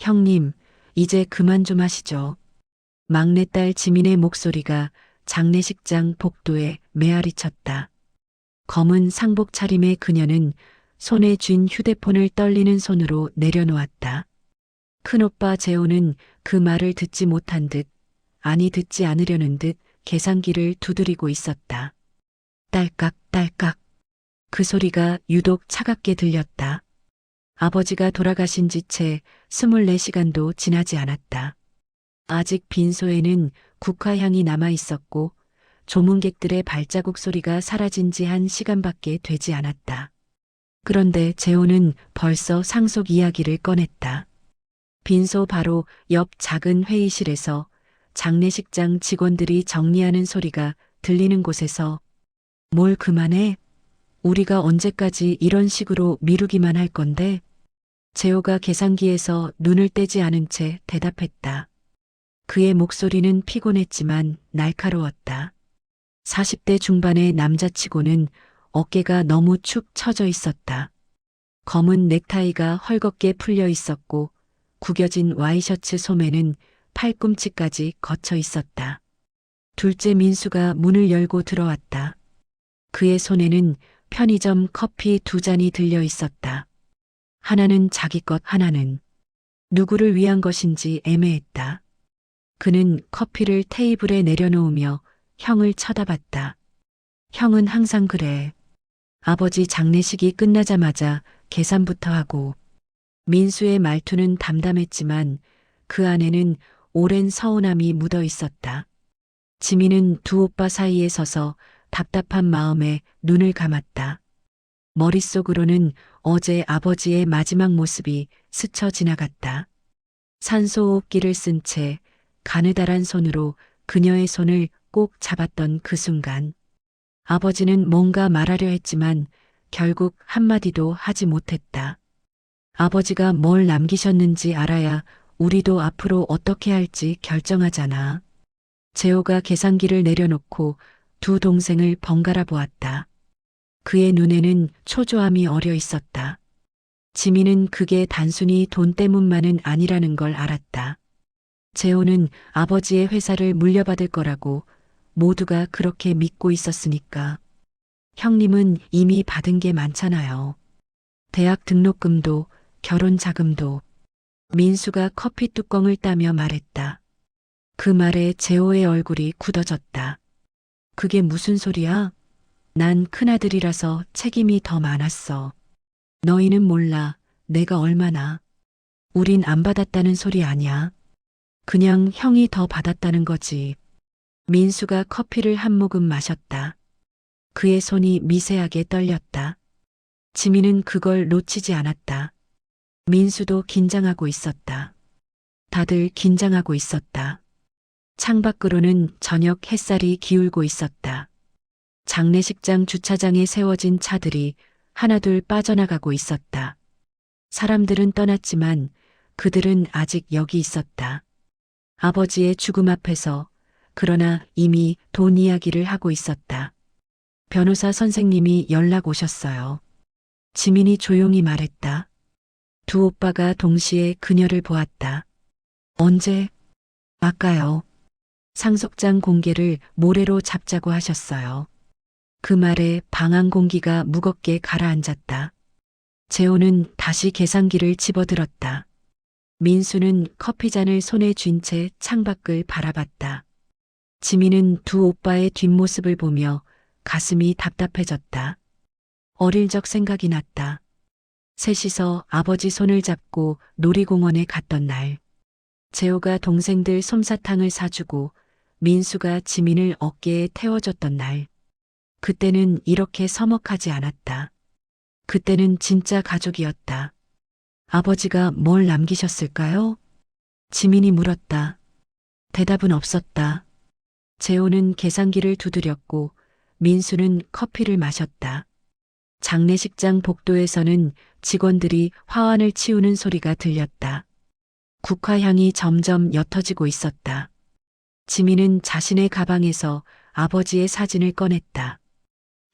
형님, 이제 그만 좀 하시죠. 막내딸 지민의 목소리가 장례식장 복도에 메아리 쳤다. 검은 상복 차림의 그녀는 손에 쥔 휴대폰을 떨리는 손으로 내려놓았다. 큰오빠 재호는 그 말을 듣지 못한 듯, 아니 듣지 않으려는 듯 계산기를 두드리고 있었다. 딸깍, 딸깍. 그 소리가 유독 차갑게 들렸다. 아버지가 돌아가신 지 채 24시간도 지나지 않았다. 아직 빈소에는 국화향이 남아 있었고 조문객들의 발자국 소리가 사라진 지 한 시간밖에 되지 않았다. 그런데 재호는 벌써 상속 이야기를 꺼냈다. 빈소 바로 옆 작은 회의실에서 장례식장 직원들이 정리하는 소리가 들리는 곳에서 뭘 그만해? 우리가 언제까지 이런 식으로 미루기만 할 건데? 재호가 계산기에서 눈을 떼지 않은 채 대답했다. 그의 목소리는 피곤했지만 날카로웠다. 40대 중반의 남자치고는 어깨가 너무 축 처져 있었다. 검은 넥타이가 헐겁게 풀려 있었고 구겨진 와이셔츠 소매는 팔꿈치까지 거쳐 있었다. 둘째 민수가 문을 열고 들어왔다. 그의 손에는 편의점 커피 두 잔이 들려 있었다. 하나는 자기 것, 하나는 누구를 위한 것인지 애매했다. 그는 커피를 테이블에 내려놓으며 형을 쳐다봤다. 형은 항상 그래. 아버지 장례식이 끝나자마자 계산부터 하고 민수의 말투는 담담했지만 그 안에는 오랜 서운함이 묻어 있었다. 지민은 두 오빠 사이에 서서 답답한 마음에 눈을 감았다. 머릿속으로는 어제 아버지의 마지막 모습이 스쳐 지나갔다. 산소호흡기를 쓴 채 가느다란 손으로 그녀의 손을 꼭 잡았던 그 순간. 아버지는 뭔가 말하려 했지만 결국 한마디도 하지 못했다. 아버지가 뭘 남기셨는지 알아야 우리도 앞으로 어떻게 할지 결정하잖아. 재호가 계산기를 내려놓고 두 동생을 번갈아 보았다. 그의 눈에는 초조함이 어려 있었다. 지민은 그게 단순히 돈 때문만은 아니라는 걸 알았다. 재호는 아버지의 회사를 물려받을 거라고 모두가 그렇게 믿고 있었으니까. 형님은 이미 받은 게 많잖아요. 대학 등록금도 결혼 자금도 민수가 커피 뚜껑을 따며 말했다. 그 말에 재호의 얼굴이 굳어졌다. 그게 무슨 소리야? 난 큰아들이라서 책임이 더 많았어. 너희는 몰라. 내가 얼마나. 우린 안 받았다는 소리 아니야. 그냥 형이 더 받았다는 거지. 민수가 커피를 한 모금 마셨다. 그의 손이 미세하게 떨렸다. 지민은 그걸 놓치지 않았다. 민수도 긴장하고 있었다. 다들 긴장하고 있었다. 창밖으로는 저녁 햇살이 기울고 있었다. 장례식장 주차장에 세워진 차들이 하나둘 빠져나가고 있었다. 사람들은 떠났지만 그들은 아직 여기 있었다. 아버지의 죽음 앞에서 그러나 이미 돈 이야기를 하고 있었다. 변호사 선생님이 연락 오셨어요. 지민이 조용히 말했다. 두 오빠가 동시에 그녀를 보았다. 언제? 아까요. 상속장 공개를 모래로 잡자고 하셨어요. 그 말에 방안 공기가 무겁게 가라앉았다. 재호는 다시 계산기를 집어들었다. 민수는 커피잔을 손에 쥔 채 창밖을 바라봤다. 지민은 두 오빠의 뒷모습을 보며 가슴이 답답해졌다. 어릴 적 생각이 났다. 셋이서 아버지 손을 잡고 놀이공원에 갔던 날. 재호가 동생들 솜사탕을 사주고 민수가 지민을 어깨에 태워줬던 날. 그때는 이렇게 서먹하지 않았다. 그때는 진짜 가족이었다. 아버지가 뭘 남기셨을까요? 지민이 물었다. 대답은 없었다. 재호는 계산기를 두드렸고 민수는 커피를 마셨다. 장례식장 복도에서는 직원들이 화환을 치우는 소리가 들렸다. 국화향이 점점 옅어지고 있었다. 지민은 자신의 가방에서 아버지의 사진을 꺼냈다.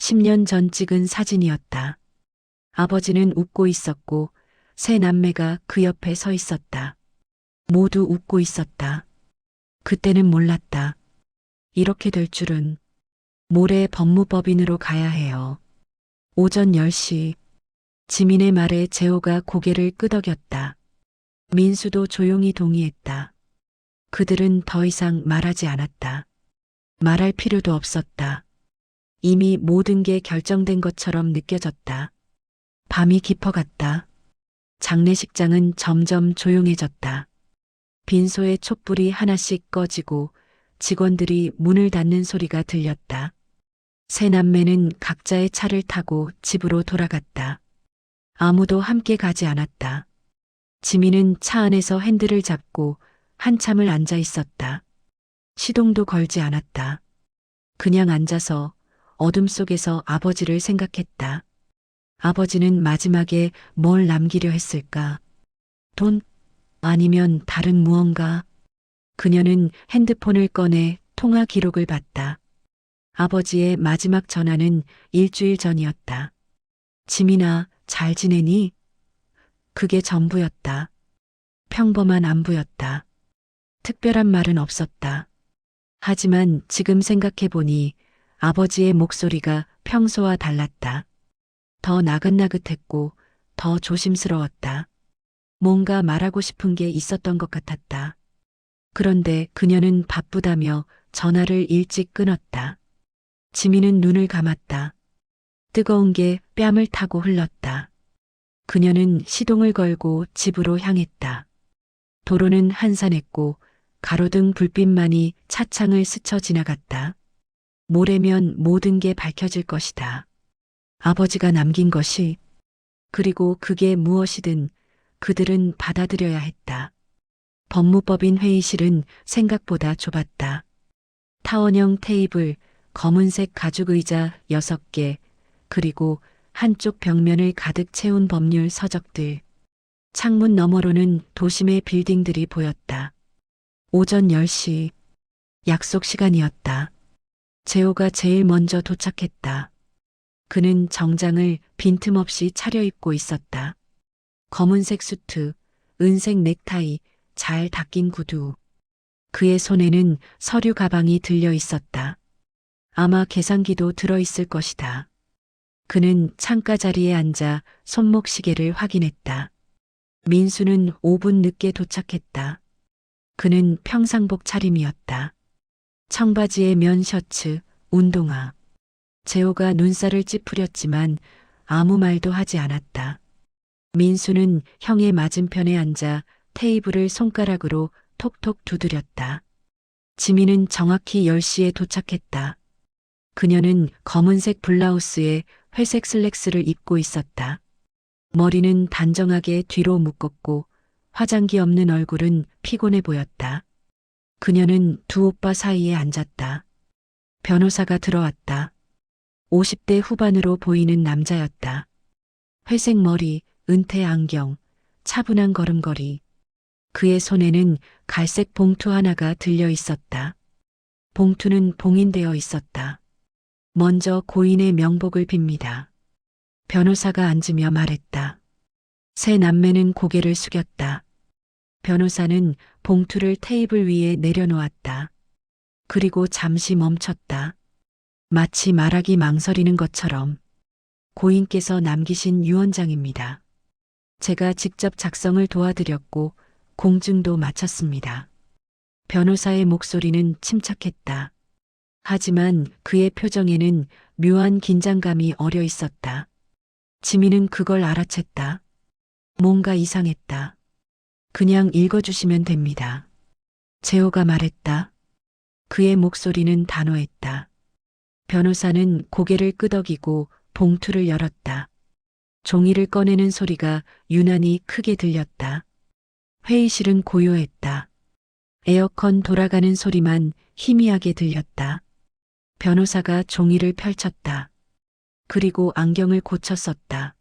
10년 전 찍은 사진이었다. 아버지는 웃고 있었고 새 남매가 그 옆에 서 있었다. 모두 웃고 있었다. 그때는 몰랐다. 이렇게 될 줄은 모레 법무법인으로 가야 해요. 오전 10시 지민의 말에 재호가 고개를 끄덕였다. 민수도 조용히 동의했다. 그들은 더 이상 말하지 않았다. 말할 필요도 없었다. 이미 모든 게 결정된 것처럼 느껴졌다. 밤이 깊어갔다. 장례식장은 점점 조용해졌다. 빈소의 촛불이 하나씩 꺼지고 직원들이 문을 닫는 소리가 들렸다. 세 남매는 각자의 차를 타고 집으로 돌아갔다. 아무도 함께 가지 않았다. 지민은 차 안에서 핸들을 잡고 한참을 앉아 있었다. 시동도 걸지 않았다. 그냥 앉아서 어둠 속에서 아버지를 생각했다. 아버지는 마지막에 뭘 남기려 했을까? 돈? 아니면 다른 무언가? 그녀는 핸드폰을 꺼내 통화 기록을 봤다. 아버지의 마지막 전화는 일주일 전이었다. 지민아, 잘 지내니? 그게 전부였다. 평범한 안부였다. 특별한 말은 없었다. 하지만 지금 생각해보니 아버지의 목소리가 평소와 달랐다. 더 나긋나긋했고 더 조심스러웠다. 뭔가 말하고 싶은 게 있었던 것 같았다. 그런데 그녀는 바쁘다며 전화를 일찍 끊었다. 지민은 눈을 감았다. 뜨거운 게 뺨을 타고 흘렀다. 그녀는 시동을 걸고 집으로 향했다. 도로는 한산했고 가로등 불빛만이 차창을 스쳐 지나갔다. 모레면 모든 게 밝혀질 것이다. 아버지가 남긴 것이 그리고 그게 무엇이든 그들은 받아들여야 했다. 법무법인 회의실은 생각보다 좁았다. 타원형 테이블, 검은색 가죽 의자 6개, 그리고 한쪽 벽면을 가득 채운 법률 서적들. 창문 너머로는 도심의 빌딩들이 보였다. 오전 10시. 약속 시간이었다. 재호가 제일 먼저 도착했다. 그는 정장을 빈틈없이 차려입고 있었다. 검은색 수트, 은색 넥타이, 잘 닦인 구두. 그의 손에는 서류 가방이 들려 있었다. 아마 계산기도 들어 있을 것이다. 그는 창가 자리에 앉아 손목 시계를 확인했다. 민수는 5분 늦게 도착했다. 그는 평상복 차림이었다. 청바지에 면 셔츠, 운동화. 재호가 눈살을 찌푸렸지만 아무 말도 하지 않았다. 민수는 형의 맞은편에 앉아 테이블을 손가락으로 톡톡 두드렸다. 지민은 정확히 10시에 도착했다. 그녀는 검은색 블라우스에 회색 슬랙스를 입고 있었다. 머리는 단정하게 뒤로 묶었고 화장기 없는 얼굴은 피곤해 보였다. 그녀는 두 오빠 사이에 앉았다. 변호사가 들어왔다. 50대 후반으로 보이는 남자였다. 회색 머리, 은퇴 안경, 차분한 걸음걸이. 그의 손에는 갈색 봉투 하나가 들려 있었다. 봉투는 봉인되어 있었다. 먼저 고인의 명복을 빕니다. 변호사가 앉으며 말했다. 새 남매는 고개를 숙였다. 변호사는 봉투를 테이블 위에 내려놓았다. 그리고 잠시 멈췄다. 마치 말하기 망설이는 것처럼 고인께서 남기신 유언장입니다. 제가 직접 작성을 도와드렸고 공증도 마쳤습니다. 변호사의 목소리는 침착했다. 하지만 그의 표정에는 묘한 긴장감이 어려 있었다. 지민은 그걸 알아챘다. 뭔가 이상했다. 그냥 읽어주시면 됩니다. 재호가 말했다. 그의 목소리는 단호했다. 변호사는 고개를 끄덕이고 봉투를 열었다. 종이를 꺼내는 소리가 유난히 크게 들렸다. 회의실은 고요했다. 에어컨 돌아가는 소리만 희미하게 들렸다. 변호사가 종이를 펼쳤다. 그리고 안경을 고쳐 썼다.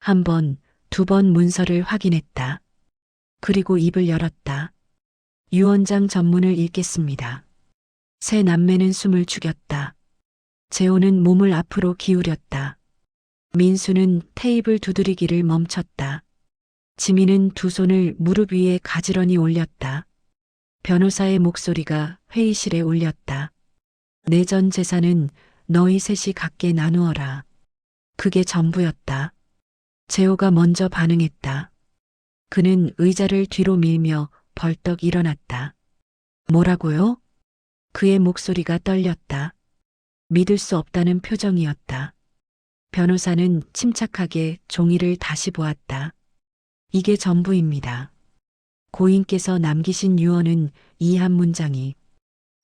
한 번, 두 번 문서를 확인했다. 그리고 입을 열었다. 유언장 전문을 읽겠습니다. 새 남매는 숨을 죽였다. 재호는 몸을 앞으로 기울였다. 민수는 테이블 두드리기를 멈췄다. 지민은 두 손을 무릎 위에 가지런히 올렸다. 변호사의 목소리가 회의실에 울렸다. 내 전 재산은 너희 셋이 갖게 나누어라. 그게 전부였다. 재호가 먼저 반응했다. 그는 의자를 뒤로 밀며 벌떡 일어났다. 뭐라고요? 그의 목소리가 떨렸다. 믿을 수 없다는 표정이었다. 변호사는 침착하게 종이를 다시 보았다. 이게 전부입니다. 고인께서 남기신 유언은 이 한 문장이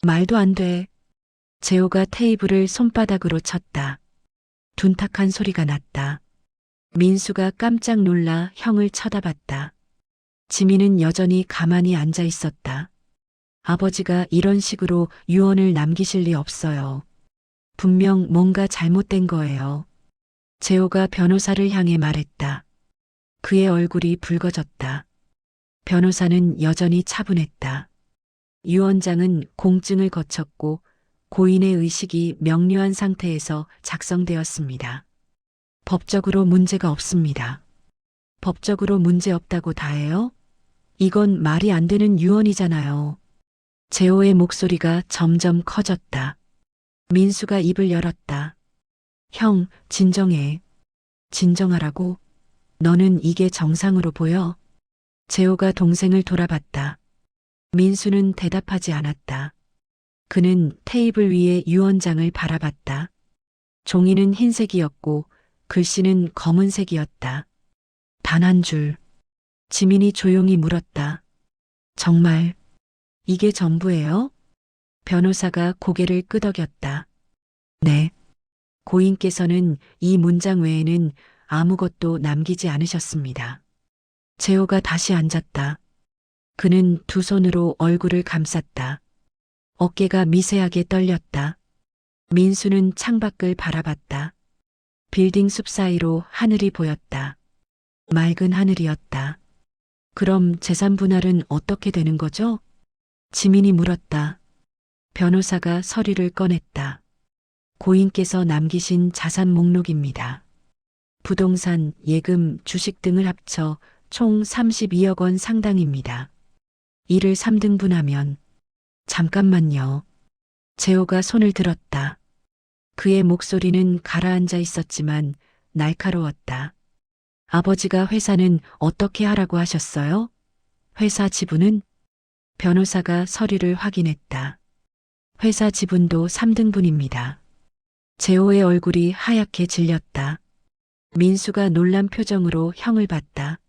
말도 안 돼. 재호가 테이블을 손바닥으로 쳤다. 둔탁한 소리가 났다. 민수가 깜짝 놀라 형을 쳐다봤다. 지민은 여전히 가만히 앉아 있었다. 아버지가 이런 식으로 유언을 남기실 리 없어요. 분명 뭔가 잘못된 거예요. 재호가 변호사를 향해 말했다. 그의 얼굴이 붉어졌다. 변호사는 여전히 차분했다. 유언장은 공증을 거쳤고 고인의 의식이 명료한 상태에서 작성되었습니다. 법적으로 문제가 없습니다. 법적으로 문제 없다고 다해요? 이건 말이 안 되는 유언이잖아요. 재호의 목소리가 점점 커졌다. 민수가 입을 열었다. 형, 진정해. 진정하라고? 너는 이게 정상으로 보여? 재호가 동생을 돌아봤다. 민수는 대답하지 않았다. 그는 테이블 위에 유언장을 바라봤다. 종이는 흰색이었고 글씨는 검은색이었다. 단 한 줄. 지민이 조용히 물었다. 정말 이게 전부예요? 변호사가 고개를 끄덕였다. 네. 고인께서는 이 문장 외에는 아무것도 남기지 않으셨습니다. 재호가 다시 앉았다. 그는 두 손으로 얼굴을 감쌌다. 어깨가 미세하게 떨렸다. 민수는 창밖을 바라봤다. 빌딩 숲 사이로 하늘이 보였다. 맑은 하늘이었다. 그럼 재산 분할은 어떻게 되는 거죠? 지민이 물었다. 변호사가 서류를 꺼냈다. 고인께서 남기신 자산 목록입니다. 부동산, 예금, 주식 등을 합쳐 총 32억 원 상당입니다. 이를 3등분하면 잠깐만요. 재호가 손을 들었다. 그의 목소리는 가라앉아 있었지만 날카로웠다. 아버지가 회사는 어떻게 하라고 하셨어요? 회사 지분은? 변호사가 서류를 확인했다. 회사 지분도 3등분입니다. 재호의 얼굴이 하얗게 질렸다. 민수가 놀란 표정으로 형을 봤다.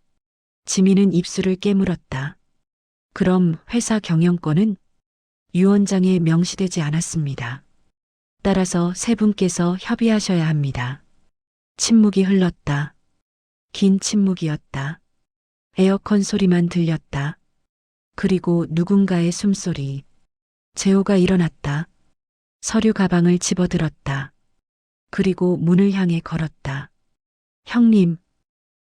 지민은 입술을 깨물었다. 그럼 회사 경영권은 유언장에 명시되지 않았습니다. 따라서 세 분께서 협의하셔야 합니다. 침묵이 흘렀다. 긴 침묵이었다. 에어컨 소리만 들렸다. 그리고 누군가의 숨소리. 재호가 일어났다. 서류 가방을 집어들었다. 그리고 문을 향해 걸었다. 형님.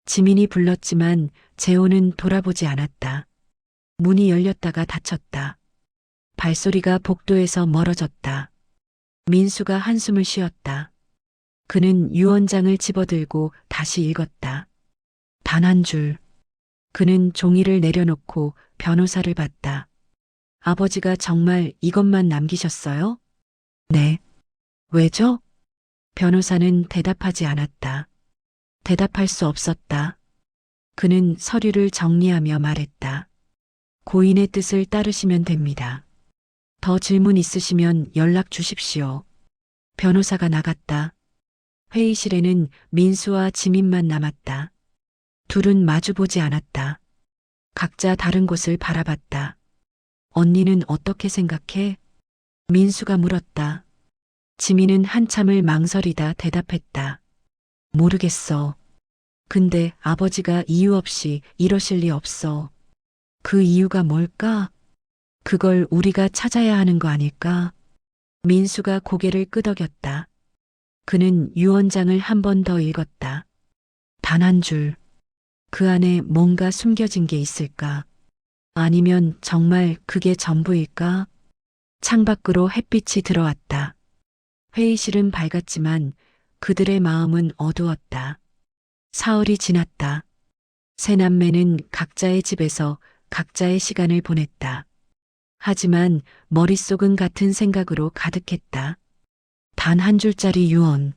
지민이 불렀지만 재호는 돌아보지 않았다. 문이 열렸다가 닫혔다. 발소리가 복도에서 멀어졌다. 민수가 한숨을 쉬었다. 그는 유언장을 집어들고 다시 읽었다. 단 한 줄. 그는 종이를 내려놓고 변호사를 봤다. 아버지가 정말 이것만 남기셨어요? 네. 왜죠? 변호사는 대답하지 않았다. 대답할 수 없었다. 그는 서류를 정리하며 말했다. 고인의 뜻을 따르시면 됩니다. 더 질문 있으시면 연락 주십시오. 변호사가 나갔다. 회의실에는 민수와 지민만 남았다. 둘은 마주보지 않았다. 각자 다른 곳을 바라봤다. 언니는 어떻게 생각해? 민수가 물었다. 지민은 한참을 망설이다 대답했다. 모르겠어. 근데 아버지가 이유 없이 이러실 리 없어. 그 이유가 뭘까? 그걸 우리가 찾아야 하는 거 아닐까? 민수가 고개를 끄덕였다. 그는 유언장을 한 번 더 읽었다. 단 한 줄. 그 안에 뭔가 숨겨진 게 있을까? 아니면 정말 그게 전부일까? 창밖으로 햇빛이 들어왔다. 회의실은 밝았지만 그들의 마음은 어두웠다. 사흘이 지났다. 세 남매는 각자의 집에서 각자의 시간을 보냈다. 하지만 머릿속은 같은 생각으로 가득했다. 단 한 줄짜리 유언,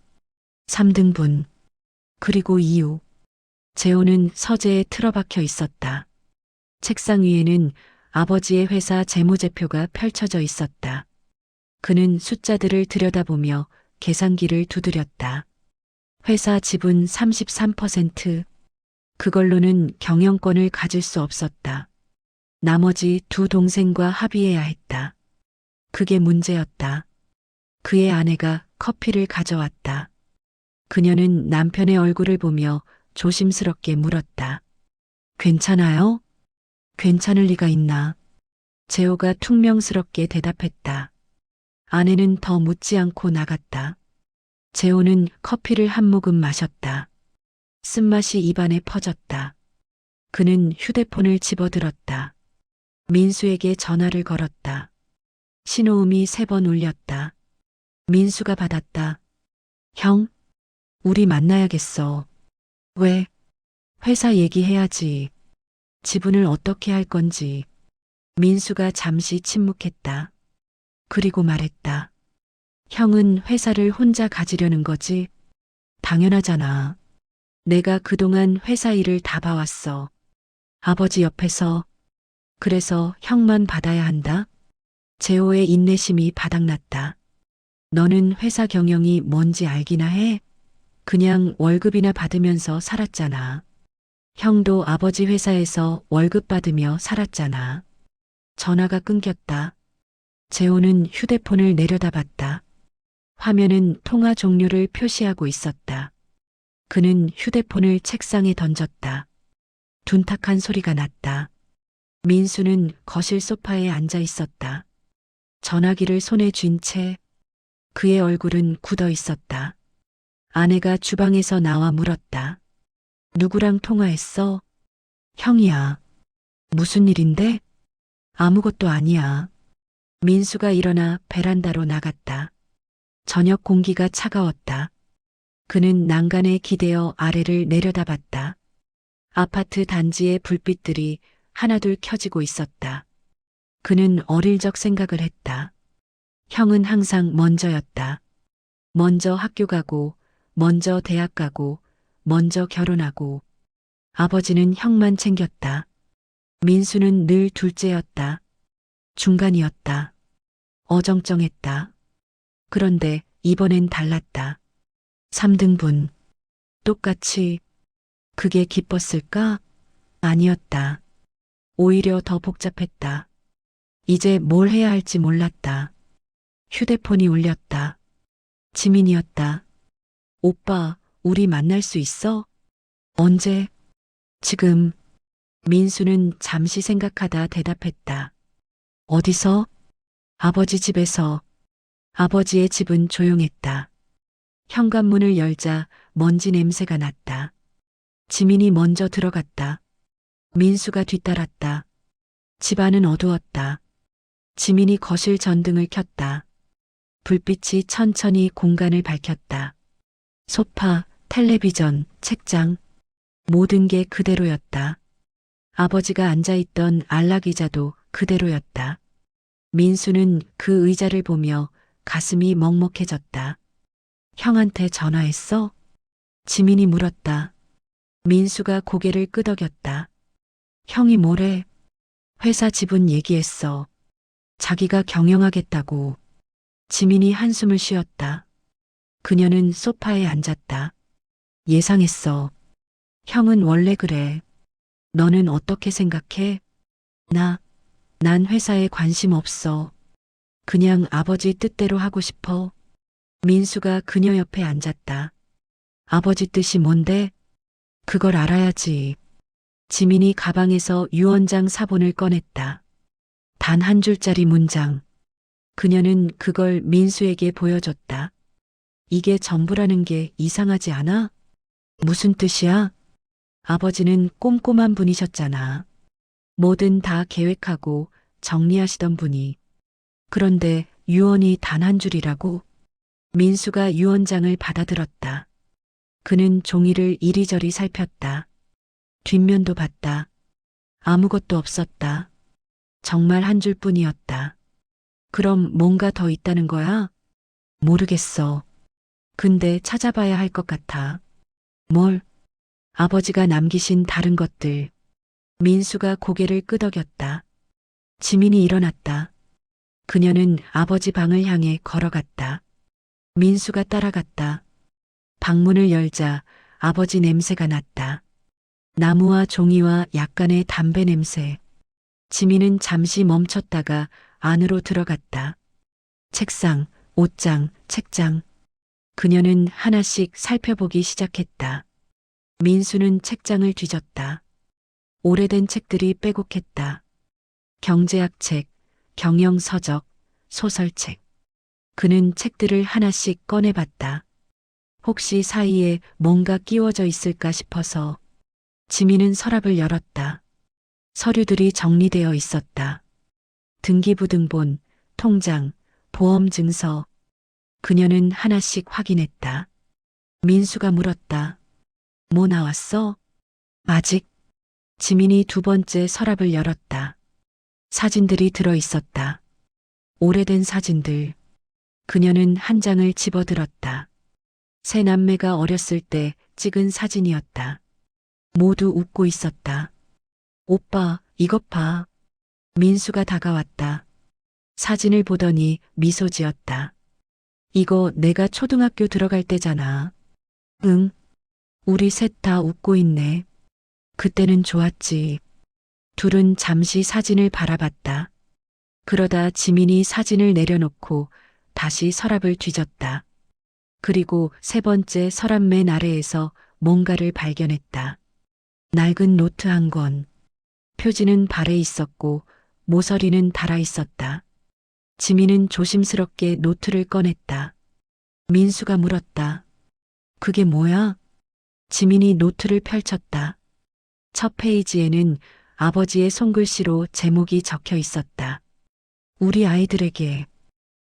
3등분, 그리고 이유. 재호는 서재에 틀어박혀 있었다. 책상 위에는 아버지의 회사 재무제표가 펼쳐져 있었다. 그는 숫자들을 들여다보며 계산기를 두드렸다. 회사 지분 33%. 그걸로는 경영권을 가질 수 없었다. 나머지 두 동생과 합의해야 했다. 그게 문제였다. 그의 아내가 커피를 가져왔다. 그녀는 남편의 얼굴을 보며 조심스럽게 물었다. 괜찮아요? 괜찮을 리가 있나? 재호가 퉁명스럽게 대답했다. 아내는 더 묻지 않고 나갔다. 재호는 커피를 한 모금 마셨다. 쓴맛이 입안에 퍼졌다. 그는 휴대폰을 집어들었다. 민수에게 전화를 걸었다. 신호음이 세 번 울렸다. 민수가 받았다. 형, 우리 만나야겠어. 왜? 회사 얘기해야지. 지분을 어떻게 할 건지. 민수가 잠시 침묵했다. 그리고 말했다. 형은 회사를 혼자 가지려는 거지? 당연하잖아. 내가 그동안 회사 일을 다 봐왔어. 아버지 옆에서. 그래서 형만 받아야 한다? 재호의 인내심이 바닥났다. 너는 회사 경영이 뭔지 알기나 해? 그냥 월급이나 받으면서 살았잖아. 형도 아버지 회사에서 월급 받으며 살았잖아. 전화가 끊겼다. 재호는 휴대폰을 내려다봤다. 화면은 통화 종료를 표시하고 있었다. 그는 휴대폰을 책상에 던졌다. 둔탁한 소리가 났다. 민수는 거실 소파에 앉아 있었다. 전화기를 손에 쥔 채 그의 얼굴은 굳어 있었다. 아내가 주방에서 나와 물었다. 누구랑 통화했어? 형이야. 무슨 일인데? 아무것도 아니야. 민수가 일어나 베란다로 나갔다. 저녁 공기가 차가웠다. 그는 난간에 기대어 아래를 내려다봤다. 아파트 단지의 불빛들이 하나둘 켜지고 있었다. 그는 어릴 적 생각을 했다. 형은 항상 먼저였다. 먼저 학교 가고, 먼저 대학 가고, 먼저 결혼하고. 아버지는 형만 챙겼다. 민수는 늘 둘째였다. 중간이었다. 어정쩡했다. 그런데 이번엔 달랐다. 3등분. 똑같이. 그게 기뻤을까? 아니었다. 오히려 더 복잡했다. 이제 뭘 해야 할지 몰랐다. 휴대폰이 울렸다. 지민이었다. 오빠, 우리 만날 수 있어? 언제? 지금. 민수는 잠시 생각하다 대답했다. 어디서? 아버지 집에서. 아버지의 집은 조용했다. 현관문을 열자 먼지 냄새가 났다. 지민이 먼저 들어갔다. 민수가 뒤따랐다. 집안은 어두웠다. 지민이 거실 전등을 켰다. 불빛이 천천히 공간을 밝혔다. 소파, 텔레비전, 책장, 모든 게 그대로였다. 아버지가 앉아있던 안락의자도 그대로였다. 민수는 그 의자를 보며 가슴이 먹먹해졌다. 형한테 전화했어? 지민이 물었다. 민수가 고개를 끄덕였다. 형이 뭐래? 회사 지분 얘기했어. 자기가 경영하겠다고. 지민이 한숨을 쉬었다. 그녀는 소파에 앉았다. 예상했어. 형은 원래 그래. 너는 어떻게 생각해? 나, 난 회사에 관심 없어. 그냥 아버지 뜻대로 하고 싶어. 민수가 그녀 옆에 앉았다. 아버지 뜻이 뭔데? 그걸 알아야지. 지민이 가방에서 유언장 사본을 꺼냈다. 단 한 줄짜리 문장. 그녀는 그걸 민수에게 보여줬다. 이게 전부라는 게 이상하지 않아? 무슨 뜻이야? 아버지는 꼼꼼한 분이셨잖아. 뭐든 다 계획하고 정리하시던 분이. 그런데 유언이 단 한 줄이라고? 민수가 유언장을 받아들었다. 그는 종이를 이리저리 살폈다. 뒷면도 봤다. 아무것도 없었다. 정말 한 줄뿐이었다. 그럼 뭔가 더 있다는 거야? 모르겠어. 근데 찾아봐야 할 것 같아. 뭘? 아버지가 남기신 다른 것들. 민수가 고개를 끄덕였다. 지민이 일어났다. 그녀는 아버지 방을 향해 걸어갔다. 민수가 따라갔다. 방문을 열자 아버지 냄새가 났다. 나무와 종이와 약간의 담배 냄새. 지민은 잠시 멈췄다가 안으로 들어갔다. 책상, 옷장, 책장. 그녀는 하나씩 살펴보기 시작했다. 민수는 책장을 뒤졌다. 오래된 책들이 빼곡했다. 경제학 책, 경영 서적, 소설책. 그는 책들을 하나씩 꺼내봤다. 혹시 사이에 뭔가 끼워져 있을까 싶어서 지민은 서랍을 열었다. 서류들이 정리되어 있었다. 등기부등본, 통장, 보험증서. 그녀는 하나씩 확인했다. 민수가 물었다. 뭐 나왔어? 아직. 지민이 두 번째 서랍을 열었다. 사진들이 들어 있었다. 오래된 사진들. 그녀는 한 장을 집어들었다. 새 남매가 어렸을 때 찍은 사진이었다. 모두 웃고 있었다. 오빠, 이것 봐. 민수가 다가왔다. 사진을 보더니 미소 지었다. 이거 내가 초등학교 들어갈 때잖아. 응. 우리 셋 다 웃고 있네. 그때는 좋았지. 둘은 잠시 사진을 바라봤다. 그러다 지민이 사진을 내려놓고 다시 서랍을 뒤졌다. 그리고 세 번째 서랍 맨 아래에서 뭔가를 발견했다. 낡은 노트 한 권. 표지는 발에 있었고 모서리는 달아 있었다. 지민은 조심스럽게 노트를 꺼냈다. 민수가 물었다. 그게 뭐야? 지민이 노트를 펼쳤다. 첫 페이지에는 아버지의 손글씨로 제목이 적혀 있었다. 우리 아이들에게